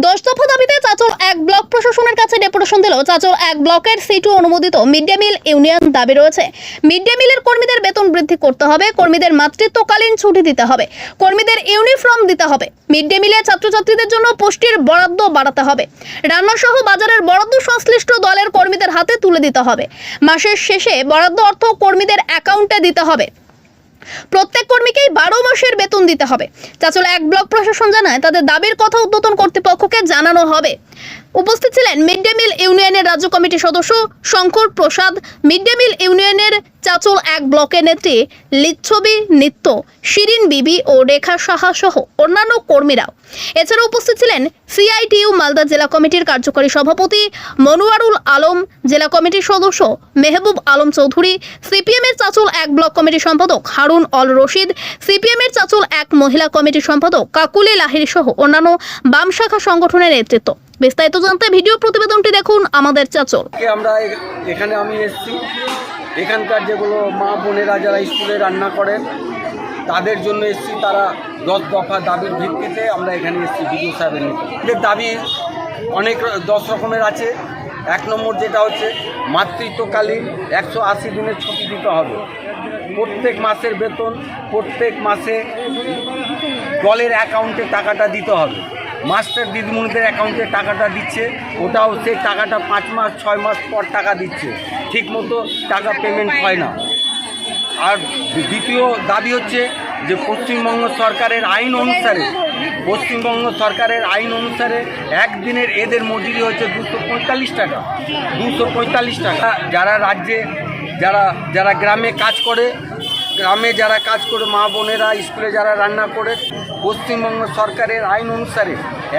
দশ দফা দাবিতে চাচল এক ব্লক প্রশাসনের কাছে ডেপুটেশন দিল চাচল এক ব্লকের সিটু অনুমোদিত মিড ডে মিল ইউনিয়ন দাবি রয়েছে। মিড ডে মিলের কর্মীদের বেতন বৃদ্ধি করতে হবে, কর্মীদের মাতৃত্বকালীন ছুটি দিতে হবে, কর্মীদের ইউনিফর্ম দিতে হবে। মিড ডে মিলে ছাত্রছাত্রীদের জন্য পুষ্টির বরাদ্দ বাড়াতে হবে। রান্নাসহ বাজারের বরাদ্দ সংশ্লিষ্ট দলের কর্মীদের হাতে তুলে দিতে হবে। মাসের শেষে বরাদ্দ অর্থ কর্মীদের অ্যাকাউন্টে দিতে হবে। প্রত্যেক কর্মীকেই বারো মাসের বেতন দিতে হবে। চাচল এক ব্লক প্রশাসন জানায়, তাদের দাবির কথা উদ্বোধন কর্তৃপক্ষকে জানানো হবে। উপস্থিত ছিলেন মিড ডে মিল ইউনিয়নের রাজ্য কমিটির সদস্য Shankar Prasad. Mid day meal ইউনিয়নের চাচল এক ব্লকের নেত্রী লিচ্ছবি নিত্য, শিরিন বিবি ও রেখা সাহা সহ অন্যান্য কর্মীরাও। এছাড়া উপস্থিত ছিলেন সিআইটিইউ মালদা জেলা কমিটির কার্যকরী সভাপতি মনোয়ারুল আলম, জেলা কমিটির সদস্য মেহবুব আলম চৌধুরী সিপিএম এর চাচল এক ব্লক কমিটির সম্পাদক হারুন অল রশিদ সিপিএম এর চাচল এক মহিলা কমিটির সম্পাদক কাকুলি লাহিরি সহ অন্যান্য বাম শাখা সংগঠনের নেতৃত্ব। বিস্তারিত জানতে ভিডিও প্রতিবেদনটি দেখুন আমাদের চাচল। আমরা এখানে আমি এসেছি। এখানকার যেগুলো মা বোনেরা যারা স্কুলে রান্না করেন, তাদের জন্য এসেছি। তারা দশ দফা দাবির ভিত্তিতে আমরা এখানে এসেছি বিডিও সাহেবের। এদের দাবি অনেক দশ রকমের আছে। এক নম্বর যেটা হচ্ছে, মাতৃত্বকালীন একশো আশি দিনের ছুটি দিতে হবে। প্রত্যেক মাসের বেতন, প্রত্যেক মাসে দলের অ্যাকাউন্টে টাকাটা দিতে হবে। মাস্টার দিদিমণিদের অ্যাকাউন্টে টাকাটা দিচ্ছে, ওটাও সেই টাকাটা পাঁচ মাস, ছয় মাস পর টাকা দিচ্ছে। ঠিকমতো টাকা পেমেন্ট হয় না। আর দ্বিতীয় দাবি হচ্ছে যে পশ্চিমবঙ্গ সরকারের আইন অনুসারে, পশ্চিমবঙ্গ সরকারের আইন অনুসারে একদিনের এদের মজুরি হচ্ছে দুশো পঁয়তাল্লিশ টাকা। দুশো পঁয়তাল্লিশ টাকা। যারা রাজ্যে, যারা যারা গ্রামে কাজ করে গ্রামে যারা কাজ করে, মা বোনেরা, স্কুলে যারা রান্না করে, পশ্চিমবঙ্গ সরকারের আইন অনুসারে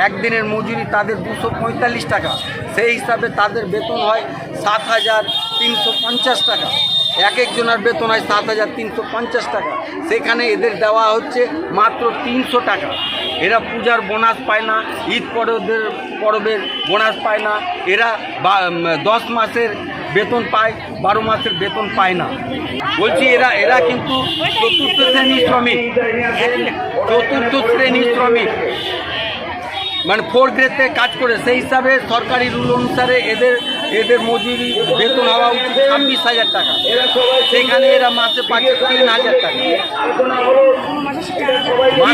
একদিনের মজুরি তাদের দুশো পঁয়তাল্লিশ টাকা। সেই হিসাবে তাদের বেতন হয় সাত হাজার তিনশো পঞ্চাশ টাকা। এক একজনের বেতন হয় সাত হাজার তিনশো পঞ্চাশ টাকা। সেখানে এদের দেওয়া হচ্ছে মাত্র তিনশো টাকা। এরা পূজার বোনাস পায় না, ঈদ পরবের পরবের বোনাস পায় না, এরা দশ মাসের বেতন পায়, বারো মাসের বেতন পায় না। বলছি এরা এরা কিন্তু চতুর্থ শ্রেণির শ্রমিক। চতুর্থ শ্রেণির শ্রমিক। মানে ফোর গ্রেডে কাজ করে, সেই হিসাবে সরকারি রুল অনুসারে এদের এদের মজুরি, বেতন হওয়া উচিত ছাব্বিশ হাজার টাকা। সেখানে এরা মাসে পাচ্ছে তিন হাজার টাকা।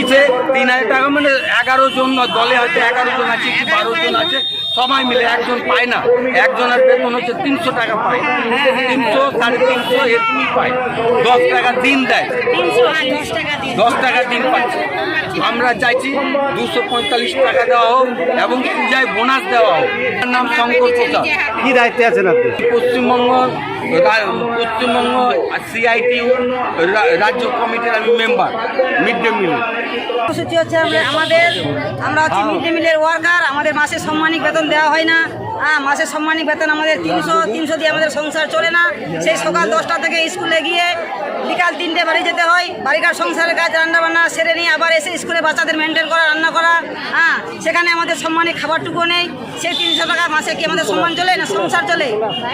মাসে তিন হাজার টাকা মানে এগারো জন দলে হয়তো এগারো জন আছে কি বারো জন আছে সবাই মিলে একজন পায় না। একজনের বেতন হচ্ছে তিনশো টাকা পায়। তিনশো সাড়ে তিনশো এরকমই পায়। দশ টাকা দিন দেয়। দশ টাকা দিন পাচ্ছে। আমরা চাইছি দুশো পঁয়তাল্লিশ টাকা দেওয়া হোক এবং পূজায় বোনাস দেওয়া হোক। তার নাম শঙ্কর প্রসাদ। কি দায়িত্বে আছেন আপনি? পশ্চিমবঙ্গ পশ্চিমবঙ্গ সিআইটিউ রাজ্য কমিটির আমি মেম্বার মিড ডে মিল হচ্ছে আমাদের আমরা হচ্ছে মিড ডে মিলের ওয়ার্কার আমাদের মাসে সম্মানিক বেতন দেওয়া হয় না। হ্যাঁ মাসে সম্মানিক বেতন আমাদের তিনশো তিনশো দিয়ে আমাদের সংসার চলে না। সেই সকাল দশটা থেকে স্কুলে গিয়ে বিকাল তিনটে বাড়ি যেতে হয়। বাড়িকার সংসারের কাজ রান্না বান্না সেরে নিয়ে আবার এসে স্কুলে বাচ্চাদের মেনটেন করা, রান্না করা। হ্যাঁ সেখানে আমাদের সম্মানিক খাবারটুকু নেই। সেই তিনশো টাকা মাসে কি আমাদের সম্মান চলে না সংসার চলে?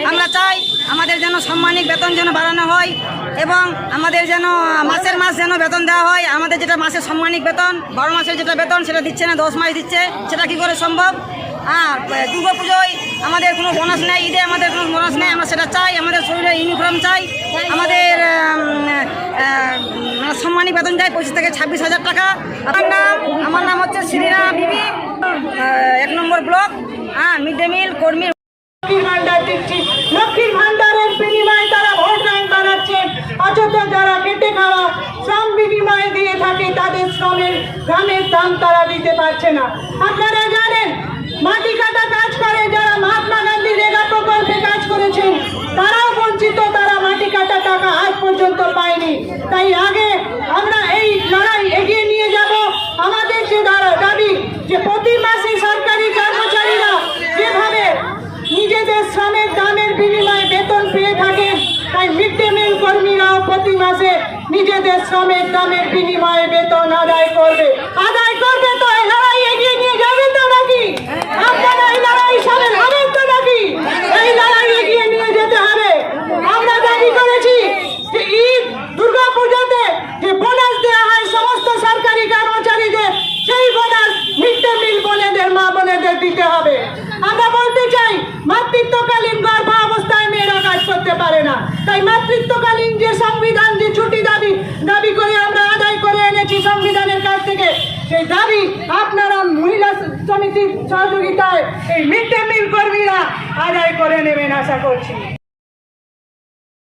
আমরা চাই আমাদের যেন সম্মানিক বেতন যেন বাড়ানো হয় এবং আমাদের যেন, মাসের মাস যেন বেতন দেওয়া হয়। আমাদের যেটা মাসের সম্মানিক বেতন, বারো মাসের যেটা বেতন, সেটা দিচ্ছে না, দশ মাস দিচ্ছে। সেটা কি করে সম্ভব? হ্যাঁ দুর্গা পুজোয় আমাদের কোনো বোনাস নেই, ঈদে আমাদের কোনো বোনাস নেই, আমরা সেটা চাই, আমাদের শরীরে ইউনিফর্ম চাই, আমাদের মানে সম্মানী বেতন চাই, পঁচিশ থেকে ছাব্বিশ হাজার টাকা। আমার নাম আমার নাম হচ্ছে শ্রীরা বিবি। এক নম্বর ব্লক। হ্যাঁ মিড ডে মিল কর্মী। লক্ষ্মীর ভান্ডার দিচ্ছি। লক্ষ্মীর ভান্ডারের বিনিময়ে তারা ভোট ব্যাংক বানাচ্ছে অথচ যারা কেটে খাওয়া শ্রম বিনিময়ে দিয়ে থাকে, তাদের শ্রমের, গ্রামের দাম তারা দিতে পারছে না। আপনারা জানেন মাটি কাটা কাজ করে, যারা মহাত্মা গান্ধী রেগা প্রকল্পে কাজ করেছেন, তারাও বঞ্চিত, তারা মাটি কাটা টাকা আজ পর্যন্ত পায়নি। তাই আগে আমরা এই লড়াই এগিয়ে নিয়ে যাব। আমাদের যে দাবি, যে প্রতি মাসে সরকারি কর্মচারীরা যেভাবে নিজেদের শ্রমের দামের বিনিময়ে বেতন পেয়ে থাকেন, তাই মিড ডে মিল কর্মীরাও প্রতি মাসে নিজেদের শ্রমের দামের বিনিময়ে বেতন আদায় করবে তো এই লড়াই এগিয়ে নিয়ে যাবে তো নাকি আপনারা এই লড়াই সামিল হবেন তো নাকি এই লড়াই এগিয়ে নিয়ে যেতে হবে আমরা দাবি করেছি ঈদ দুর্গা পুজোতে বোনাস দেওয়া হয় সমস্ত সরকারি কর্মচারীদের, সেই বোনাস মিড ডে মিল বোনেদের, মা বোনেদের মাতৃত্বকালীন গর্ভাবস্থায় মেয়েরা কাজ করতে পারে না। তাই মাতৃত্বকালীন যে সংবিধান, যে ছুটি দাবি দাবি করে আমরা আদায় করে এনেছি সংবিধানের কাছ থেকে, সেই দাবি আপনারা মহিলা সমিতির সহযোগিতায় এই মিড ডে মিল কর্মীরা আদায় করে নেবেন, আশা করছি।